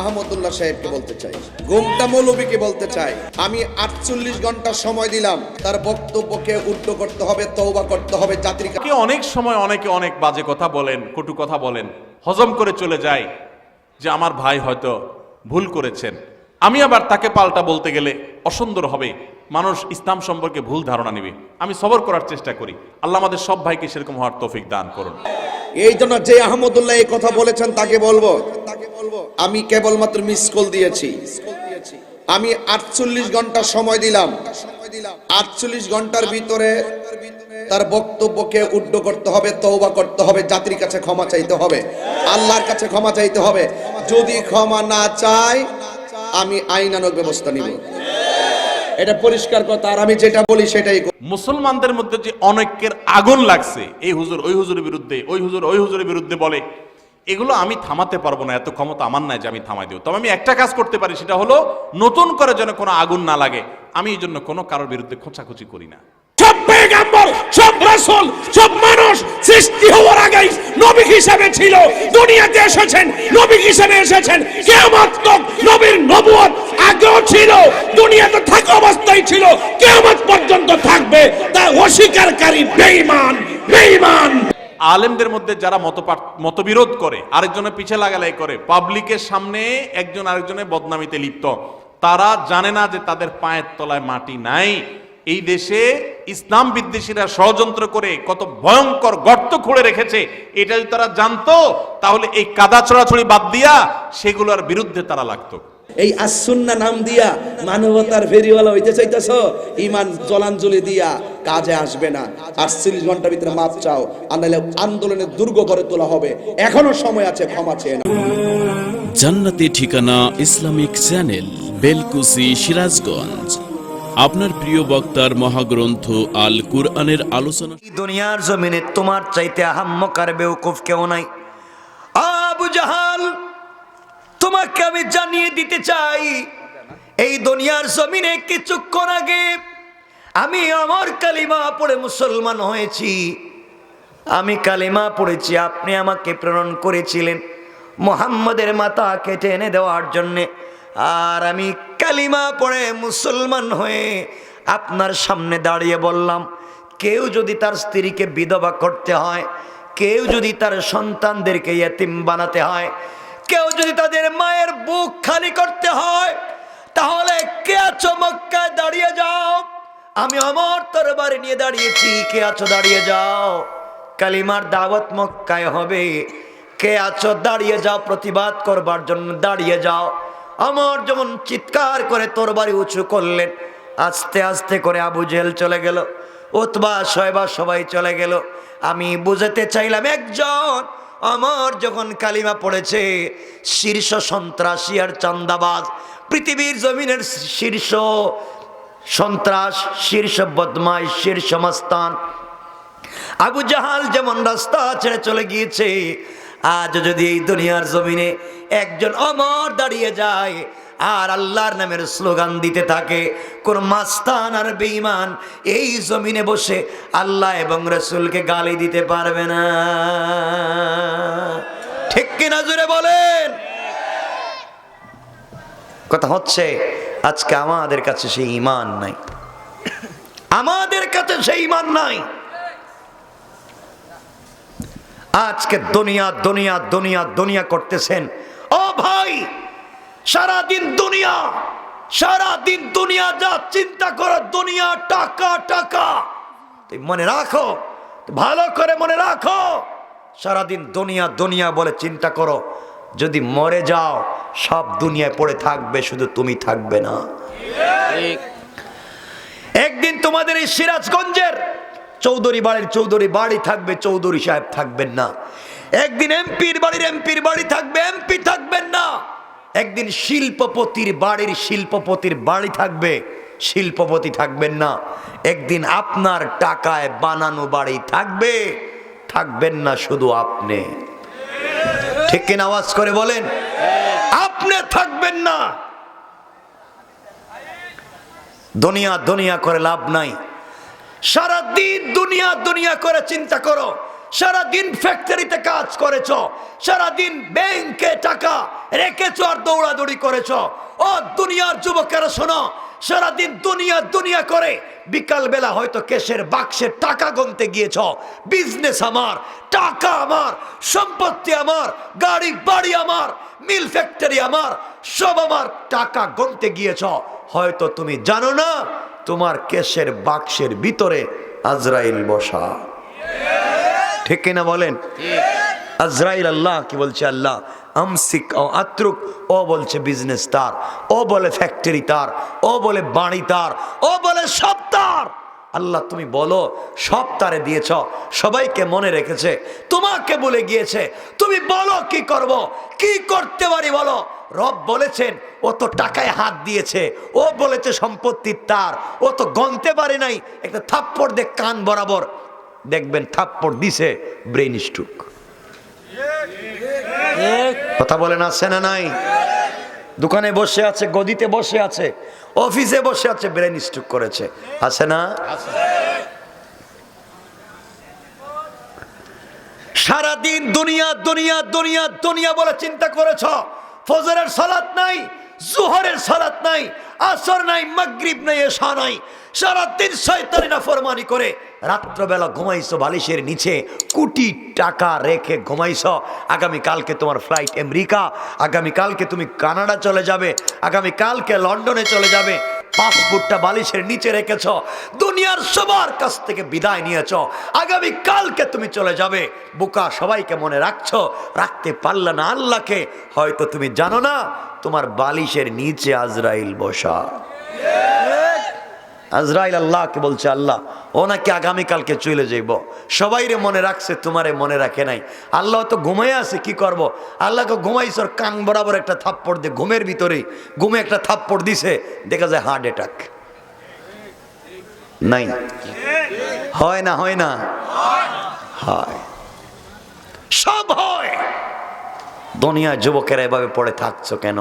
আহমদুল্লাহ সাহেবকে বলতে চাই। গোমটা মৌলবীকে বলতে চাই। আমি আটচল্লিশ ঘণ্টা সময় দিলাম। তার বক্তব্যকে উল্টো করতে হবে তৌবা করতে হবে, জাতির অনেক সময় অনেকে অনেক বাজে কথা বলেন, কটু কথা বলেন, হজম করে চলে যায় যে আমার ভাই হয়তো ভুল করেছেন। আমি আবার তাকে পাল্টা বলতে গেলে অসুন্দর হবে। মানুষ ইসলাম সম্পর্কে ভুল ধারণা নেবে। আমি সবর করার চেষ্টা করি। আল্লাহ আমাদের সব ভাইকে সেরকম হওয়ার তৌফিক দান করুন। এই জন্য যে আহমদুল্লাহ এই কথা বলেছেন, তাকে বলব তাকে বলব আমি কেবলমাত্র মিস কল দিয়েছি। আমি আটচল্লিশ ঘণ্টা সময় দিলাম। আটচল্লিশ ঘণ্টার ভিতরে তার বক্তব্যকে উড্ড করতে হবে তৌবা করতে হবে, জাতির কাছে ক্ষমা চাইতে হবে, আল্লাহর কাছে ক্ষমা চাইতে হবে। যদি ক্ষমা না চায় আমি আইনানক ব্যবস্থা নিব। এটা পরিষ্কার কথা আর আমি যেটা বলি সেটাই মুসলমানদের মধ্যে যে অনেকের আগুন লাগছে এই হুজুর ওই হুজুরের বিরুদ্ধে ওই হুজুর ওই হুজুরের বিরুদ্ধে বলে এগুলো আমি থামাতে পারব না এত ক্ষমতা আমার নাই যে আমি থামাই দেবো। তবে আমি একটা কাজ করতে পারি সেটা হলো নতুন করে যেন কোনো আগুন না লাগে আমি এই জন্য কোনো কারোর বিরুদ্ধে খোঁচাখুচি করি না। সব পেগাম্বর সব রাসূল সব মানুষ সৃষ্টি হওয়ার আগেই নবী হিসেবে ছিল। দুনিয়াতে এসেছেন নবী হিসেবে এসেছেন কিয়ামত নবীর নবুয়ত আগেও ছিল, দুনিয়াতে থাকা অবস্থায় ছিল, কিয়ামত পর্যন্ত থাকবে। তা অস্বীকারী বেঈমান বেঈমান। আলেমদের মধ্যে যারা মত মতবিরোধ করে, আরেকজনের পিছে লাগালাই করে, পাবলিকের সামনে একজন আরেকজনের বদনামিতে লিপ্ত, তারা জানে না যে তাদের পায়ের তলায় মাটি নাই। এই দেশে ইসলাম বিদ্বেষীরা ষড়যন্ত্র করে কত ভয়ঙ্কর গর্ত খুঁড়ে রেখেছে, এটা যদি তারা জানতো, তাহলে এই কাদা ছড়াছড়ি বাদ দিয়া সেগুলোর বিরুদ্ধে তারা লাগতো। এই আসুন্না নাম দিয়া মানবতার ফেরিওয়ালা হইতে চাইতেছ ইমান জলাঞ্জলি দিয়া কাজে আসবে না। আটচল্লিশ ঘণ্টার ভিতরে মাপ চাও আর আন্দোলনের দুর্গ করে তোলা হবে। এখনও সময় আছে ক্ষমা চেয়ে নাও। জান্নাতি ঠিকানা ইসলামিক চ্যানেল বেলকুসি সিরাজগঞ্জ। আপনার প্রিয় বক্তার মহাগ্রন্থ আল কুরআনের আলোচনা এই দুনিয়ার জমিনে তোমার চাইতে আহাম্মকার বেউকুফ কেউ নাই আবু জাহাল তোমাকে আমি জানিয়ে দিতে চাই, এই দুনিয়ার জমিনে কিছুক্ষণ আগে আমি আমার কালিমা পড়ে মুসলমান হয়েছি। আমি কালিমা পড়েছি, আপনি আমাকে প্রেরণ করেছিলেন মোহাম্মদের মাথা কেটে এনে দেওয়ার জন্যে। আর আমি কালিমা পড়ে মুসলমান হয়ে আপনার সামনে দাঁড়িয়ে বললাম, কেউ যদি তার স্ত্রীকে বিধবা করতে হয়, কেউ যদি তার সন্তানদেরকে ইয়েতিম বানাতে হয় কেউ যদি তাদের মায়ের বুক খালি করতে হয়, তাহলে কে আছো মক্কায় দাঁড়িয়ে যাও? আমি আমার বাড়ি নিয়ে দাঁড়িয়েছি, কে আছো দাঁড়িয়ে যাও? কালিমার দাওয়াত মক্কায় হবে। কে আছো দাঁড়িয়ে যাও, প্রতিবাদ করবার জন্য দাঁড়িয়ে যাও। আমার যেমন চিৎকার করে তোর বাড়ি উঁচু করলেন, আস্তে আস্তে করে আবু জেল চলে গেল ওতবা শয়বা সবাই চলে গেল। আমি বুঝাতে চাইলাম, একজন আমার যখন কালিমা পড়েছে, শীর্ষ সন্ত্রাসী আর চান্দাবাজ, পৃথিবীর জমিনের শীর্ষ সন্ত্রাস, শীর্ষ বদমাই শীর্ষ মাস্তান, আবু জাহাল যেমন রাস্তা ছেড়ে চলে গিয়েছে আজ যদি এই দুনিয়ার জমিনে একজন অমর দাঁড়িয়ে যায় আর আল্লাহর নামের স্লোগান দিতে থাকে। কোন মাস্তান আর বেঈমান এই জমিনে বসে আল্লাহ এবং রসুলকে গালি দিতে পারবে না। ঠিক কিনা জুড়ে বলেন? কথা হচ্ছে, আজকে আমাদের কাছে সেই ইমান নাই। আমাদের কাছে সেই ইমান নাই। আজকে দুনিয়া দুনিয়া দুনিয়া দুনিয়া করতেছেন। ও ভাই! সারাদিন দুনিয়া সারাদিন দুনিয়া, যা চিন্তা করো, দুনিয়া, টাকা টাকা। তুই মনে রাখো ভালো করে মনে রাখো। সারাদিন দুনিয়া দুনিয়া বলে চিন্তা করো। যদি মরে যাও, সব দুনিয়ায় পড়ে থাকবে, শুধু তুমি থাকবে না। একদিন তোমাদের এই সিরাজগঞ্জের চৌধুরী বাড়ির চৌধুরী বাড়ি থাকবে, চৌধুরী সাহেব থাকবেন না। একদিন এমপির বাড়ির এমপির বাড়ি থাকবে, এমপি থাকবেন না। একদিন শিল্পপতির বাড়ির শিল্পপতির বাড়ি থাকবে, শিল্পপতি থাকবেন না। একদিন আপনার টাকায় বানানো বাড়ি থাকবে, থাকবেন না শুধু আপনি। ঠিক কিনা আওয়াজ করে বলেন? আপনি থাকবেন না। দুনিয়া দুনিয়া করে লাভ নাই। সারা দিন দুনিয়া দুনিয়া করে চিন্তা করো। সারাদিন ফ্যাক্টরিতে কাজ করেছ, সারাদিন ব্যাংকে টাকা রেখেছ আর দৌড়াদৌড়ি করেছ। ও দুনিয়ার যুবকেরা, শোনো, সারাদিন দুনিয়া দুনিয়া করে বিকাল বেলা হয়তো কেশের বাক্সের টাকা গুনতে গিয়েছ। বিজনেস আমার, টাকা আমার, সম্পত্তি আমার, গাড়ি, বাড়ি আমার মিল ফ্যাক্টরি আমার, সব আমার টাকা গুনতে গিয়েছ। হয়তো তুমি জানো না, তোমার কেশের বাক্সের ভিতরে আজরাইল বসা। ঠিক কিনা বলেন? আজরাইল আল্লাহ কি বলছে আল্লাহ? আমসিক, ও আত্রুক, ও বলছে বিজনেস তার। ও বলে ফ্যাক্টরি তার। ও বলে বাড়ি তার। ও বলে সব তার। আল্লাহ তুমি বলো, সব তারে দিয়েছ। সবাইকে মনে রেখেছে। তোমাকে বলে গিয়েছে। তুমি বলো কি করব? কি করতে পারি বলো? রব বলেছেন, ও তো টাকায় হাত দিয়েছে। ও বলেছে সম্পত্তির তার। ও তো গনতে পারে নাই। একটা থাপ্পড় দেখ কান বরাবর। দেখবেন থাপ্পড় দিছে ব্রেন স্ট্রোক কথা বলেন, আছে না নাই? দোকানে বসে আছে, গদিতে বসে আছে, অফিসে বসে আছে ব্রেন স্ট্রোক করেছে। আছে না? সারাদিন দুনিয়া দুনিয়া দুনিয়া দুনিয়া বলে চিন্তা করেছ। ফজরের সালাত নাই জোহরের সালাত নাই, আসর নাই, মাগরিব নাই, এশা নাই। সারাদিন শয়তানি না ফরমানি করে রাত্রবেলা ঘুমাইছো বালিশের নিচে, কোটি টাকা রেখে ঘুমাইছো। আগামী কালকে তোমার ফ্লাইট আমেরিকা, আগামী কালকে তুমি কানাডা চলে যাবে, আগামী কালকে লন্ডনে চলে যাবে। পাসপোর্টটা বালিশের নিচে রেখেছ, দুনিয়ার সবার কাছ থেকে বিদায় নিয়েছ। আগামী কালকে তুমি চলে যাবে, বোকা সবাইকে মনে রাখছো, রাখতে পারলে না আল্লাহকে। হয়তো তুমি জানো না তোমার বালিশের নিচে আজরাইল বসা। আজরাইল আল্লাহকে বলছে, আল্লাহ, ও নাকি আগামীকালকে চলে যাইব। সবাই রে মনে রাখছে, তোমারে মনে রাখে নাই। আল্লাহ তো ঘুমাই আছে, কি করব? আল্লাহকে ঘুমাইছ ওর কান বরাবর একটা থাপ্পড় দে ঘুমের ভিতরে ঘুমে একটা থাপ্পড় দিছে, দেখা যায় হার্ট অ্যাটাক। নাই। হয় না হয় না। হয়। সব হয়। দুনিয়া যুবকেরা এভাবে পড়ে থাকছো কেন?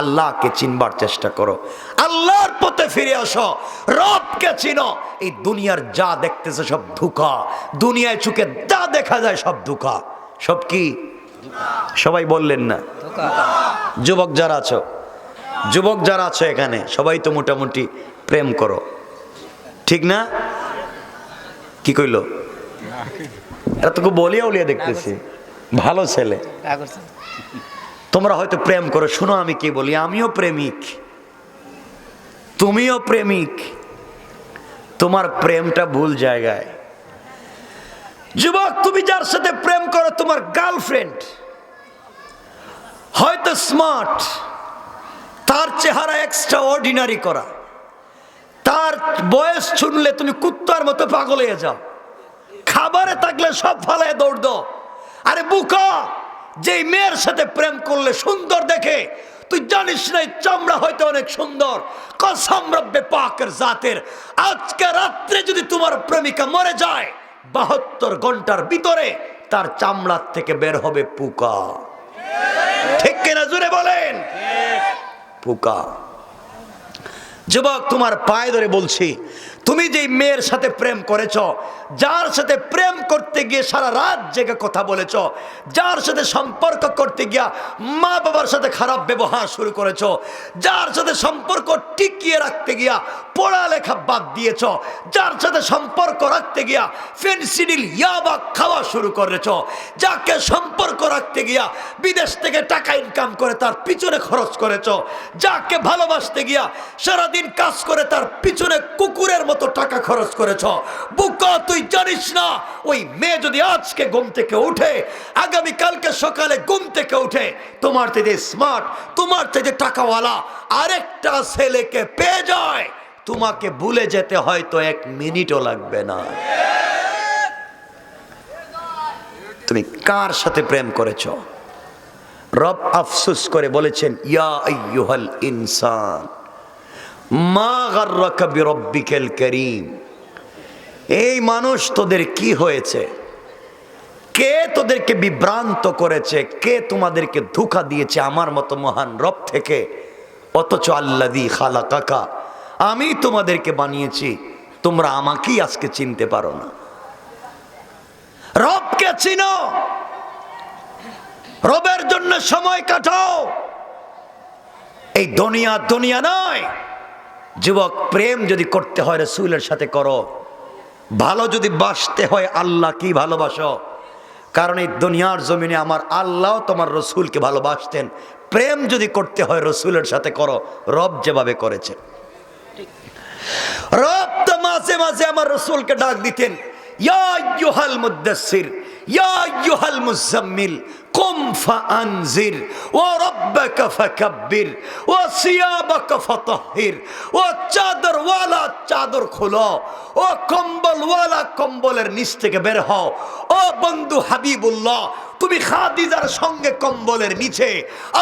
আল্লাহকে চিনবার চেষ্টা করো। আল্লাহর পথে ফিরে আসো, রবকে চিনো। এই দুনিয়ার যা দেখতেছে সব ধোঁকা। দুনিয়ায় চুকে যা দেখা যায় সব ধোঁকা। সব কি? সবাই বললেন না। যুবক যারা আছো, যুবক যারা আছো এখানে, সবাই তো মোটামুটি প্রেম করো। ঠিক না? কি কইলো? এটা তোকে বলিয়া উলিয়া দেখতেছি। ভালো ছেলে। তোমরা হয়তো প্রেম করো শোনো আমি কি বলি আমিও প্রেমিক। তুমিও প্রেমিক। তোমার প্রেমটা ভুল জায়গায়। যুবক তুমি যার সাথে প্রেম করো তোমার গার্লফ্রেন্ড। হয়তো স্মার্ট তার চেহারা এক্সট্রা অর্ডিনারি করা। তার বয়স শুনলে তুমি কুত্তার মতো পাগল হয়ে যাও। খাবারে থাকলে সব ফালায় দৌড় দাও। আরে বুকা, যেই মেয়ের সাথে প্রেম করলে সুন্দর দেখে, তুই জানিস না এই চামড়া হয়তো অনেক সুন্দর। কসম রব্বে পাকের জাতের। আজকে রাত্রে যদি তোমার প্রেমিকা মরে যায়, বাহাত্তর ঘণ্টার ভিতরে তার চামড়ার থেকে বের হবে পুকা। ঠিক কিনা জুড়ে বলেন? পুকা। যুবক, তোমার পায়ে ধরে বলছি, তুমি যে মেয়ের সাথে প্রেম করেছ, যার সাথে প্রেম করতে গিয়ে সারা রাত জেগে কথা বলেছ, যার সাথে সম্পর্ক করতে গিয়া মা বাবার সাথে খারাপ ব্যবহার শুরু করেছ, যার সাথে সম্পর্ক টিকিয়ে রাখতে গিয়া পড়ালেখা বাদ দিয়েছ, যার সাথে সম্পর্ক রাখতে গিয়া ফেন্সিডিল ইয়াবা খাওয়া শুরু করেছ, যাকে সম্পর্ক রাখতে গিয়া বিদেশ থেকে টাকা ইনকাম করে তার পিছনে খরচ করেছ, যাকে ভালোবাসতে গিয়া সারাদিন কাজ করে তার পিছনে কুকুরের মতো টাকা খরচ করেছ। বুকা, তুই জানিস না, ওই মেয়ে যদি আজকে ঘুম থেকে উঠে, আগামী কালকে সকালে ঘুম থেকে উঠে, তোমার থেকে স্মার্ট তোমার থেকে টাকাওয়ালা আরেকটা ছেলেকে পেয়ে যায়। তোমাকে ভুলে যেতে হয়তো এক মিনিটও লাগবে না। তুমি কার সাথে প্রেম করেছ? রব আফসুস করে বলেছেন, ইয়া আইয়ুহাল ইনসান। মা গাররাকা করিম। এই মানুষ তোদের কি হয়েছে? কে তোদেরকে বিভ্রান্ত করেছে? কে তোমাদেরকে ধোঁকা দিয়েছে আমার মতো মহান রব থেকে? অথচ আল্লাদি খালা কাকা আমি তোমাদেরকে বানিয়েছি, তোমরা আমাকেই আজকে চিনতে পারো না। রবকে চিনো! রবের জন্য সময় কাটাও। এই দুনিয়া দুনিয়া নয় যুবক, প্রেম যদি করতে হয় রসুলের সাথে করো। ভালো যদি বাসতে হয় আল্লাহ কি ভালোবাসো? কারণ এই দুনিয়ার জমিনে আমার আল্লাহ তোমার রসুলকে ভালোবাসতেন। প্রেম যদি করতে হয় রসুলের সাথে করো, রব যেভাবে করেছে। রব তো মাঝে মাঝে আমার রসুলকে ডাক দিতেন, ইয়া ইয়ুহাল মুদ্দাসির ইয়া ইয়ুহাল মুজাম্মিল কুম ফাআনজির ওয়া রাব্বাকা ফাকাব্বির ওয়া সিয়াবাকা ফাতাহহির ও চাদর ওয়ালা চাদর খোলো, ও কম্বল ওয়ালা কম্বলের নিচ থেকে বের হও। ও বন্ধু হাবিবুল্লাহ, তুমি খাদিজার সঙ্গে কম্বলের নিচে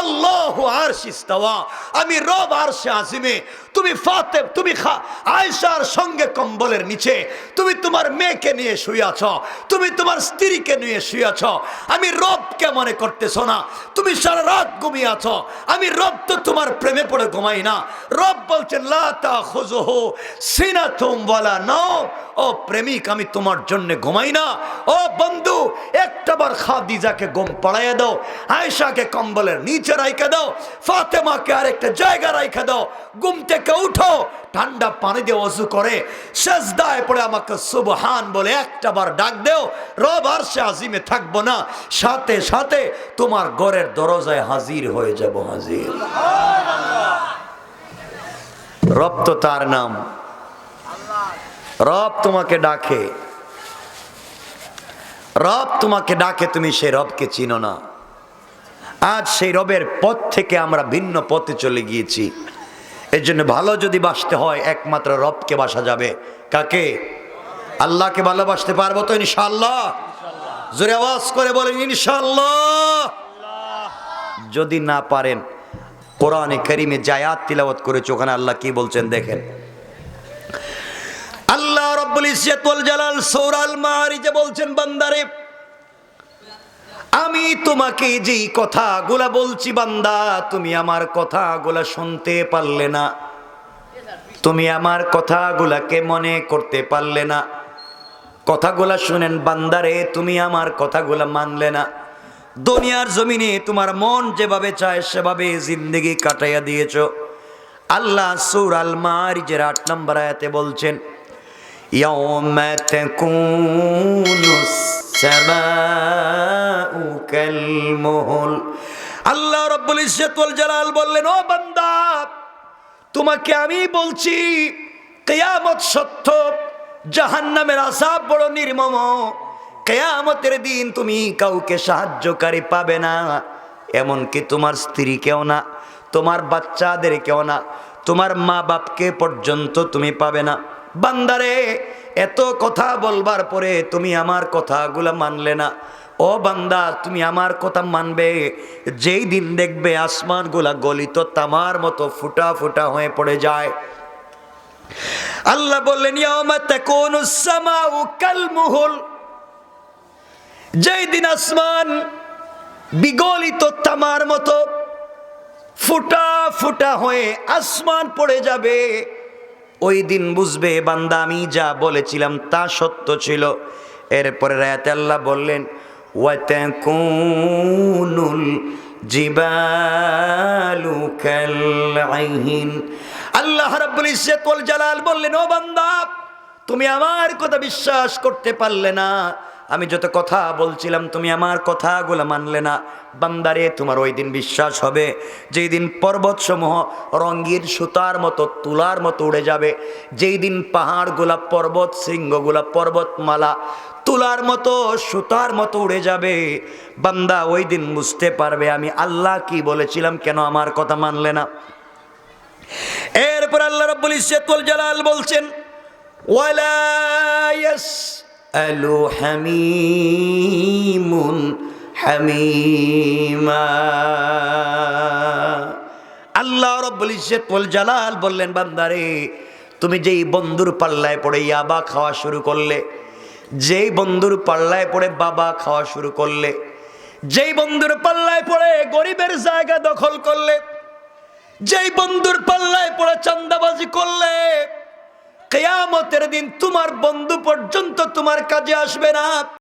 আল্লাহ আরশিস্তাওয়া আমি রব আরশে আজিমে, তুমি ফাতে, তুমি খা, আয়েশার সঙ্গে কম্বলের নিচে, তুমি তোমার মেয়েকে নিয়ে শুয়ে আছো, তুমি তোমার স্ত্রীকে নিয়ে শুয়ে আছো, আমি রবকে মনে করতেছো না? তুমি সারা রাত ঘুমিয়ে আছো। আমি রব তো তোমার প্রেমে পড়ে ঘুমাই না। রব বলছেন লা তাখুযুহু সিনাতুম ওয়ালা নাওম। ও প্রেমিক, আমি তোমার জন্য ঘুমাই না। ও বন্ধু, একটাবার খাদিজাকে ঘুম পড়াইয়া দাও। আয়েশাকে কম্বলের নিচে রাইখা দাও। ফাতেমাকে আরেকটা জায়গা রাইখা দাও। ঘুম থেকে উঠো, ঠান্ডা পানি দিয়ে অজু করে। সেজদায় পড়ে আমাকে সুবহান বলে একটাবার ডাক দেও। রব আর সে আজিমে থাকব না। সাথে সাথে তোমার ঘরের দরজায় হাজির হয়ে যাব হাজির। রব তো তার নাম। রব তোমাকে ডাকে। রব তোমাকে ডাকে, তুমি সেই রবকে চিনো না। আজ সেই রবের পথ থেকে আমরা ভিন্ন পথে চলে গিয়েছি। এর জন্য ভালো যদি বাসতে হয়, একমাত্র রবকে বাসা যাবে। কাকে? আল্লাহকে ভালোবাসতে পারব তো ইনশাল্লাহ জোরে আওয়াজ করে বলেন ইনশাল্লাহ যদি না পারেন, কোরআনে করিমে জায়াত তিলাওয়াত করেছে, ওখানে আল্লাহ কি বলছেন দেখেন। আল্লাহ রব্বুল ইজ্জতুল জালাল সূরাল মারিজে বলছেন, বান্দারে, আমি তোমাকে যেই কথাগুলা বলছি, বান্দা, তুমি আমার কথাগুলা শুনতে পারলে না। তুমি আমার কথাগুলাকে মনে করতে পারলে না। কথাগুলা শুনেন বান্দারে তুমি আমার কথাগুলা মানলে না দুনিয়ার জমিনে তোমার মন যেভাবে চায় সেভাবে জিন্দগি কাটাইয়া দিয়েছ আল্লাহ সুর আল মারিজের আট নম্বর আয়াতে বলছেন يوم تكون السماء كالمهل আল্লাহ রব্বুল ইজ্জত ওয়াল জালাল বললেন ও বান্দা তোমাকে আমি বলছি কেয়ামত সত্য জাহান্নামের আসাব বড় নির্মম। কেয়ামতের দিন তুমি কাউকে সাহায্যকারী পাবে না। এমনকি তোমার স্ত্রী কেউ না, তোমার বাচ্চাদের কেউ না, তোমার মা বাপকে পর্যন্ত তুমি পাবে না। বান্দারে, এত কথা বলবার পরে তুমি আমার কথাগুলো মানলে না। ও বান্দা, তুমি আমার কথা মানবে। যেই দিন দেখবে আসমানগুলা গলিত তামার মতো ফুটা ফুটা হয়ে পড়ে যায়। আল্লাহ বললেন, ইয়াউমা তাকুনুস সামাউ কাল মুহুল যেই দিন আসমান বিগলিত তামার মতো ফুটা ফুটা হয়ে আসমান পড়ে যাবে, ওই দিন বুঝবে বান্দা আমি যা বলেছিলাম তা সত্য ছিল। এরপরে রায়াতে আল্লাহ বললেন জিবালু কালআইন আল্লাহ রাব্বুল ইজ্জত ওয়াল জালাল বললেন, ও বান্দা, তুমি আমার কথা বিশ্বাস করতে পারলে না। আমি যত কথা বলছিলাম, তুমি আমার কথাগুলো মানলে না। বান্দারে, তোমার ওই দিন বিশ্বাস হবে। যেই দিন পর্বতসমূহ রঙিন সুতার মতো, তুলার মতো উড়ে যাবে, যেই দিন পাহাড়গুলা পর্বত, শৃঙ্গগুলা পর্বতমালা, তুলার মতো, সুতার মতো উড়ে যাবে। বান্দা, ওই দিন বুঝতে পারবে আমি আল্লাহ কি বলেছিলাম, কেন আমার কথা মানলে না। এরপর আল্লাহ রব্বুল ইজ্জতুল জালাল বলছেন, ওয়ালা ইয়াসআলু হামিমুন হামিমা। আল্লাহ রব্বুল ইজ্জতুল জালাল বললেন, বান্দারে, তুমি যেই বন্ধুর পাল্লায় পড়ে ইয়াবা খাওয়া শুরু করলে, যেই বন্ধুর পাল্লায় পড়ে বাবা খাওয়া শুরু করলে, যেই বন্ধুর পাল্লায় পড়ে গরিবের জায়গা দখল করলে যেই বন্ধুর পাল্লায় পড়ে চান্দাবাজি করলে, কেয়ামতের দিন তোমার বন্ধু পর্যন্ত তোমার কাজে আসবে না।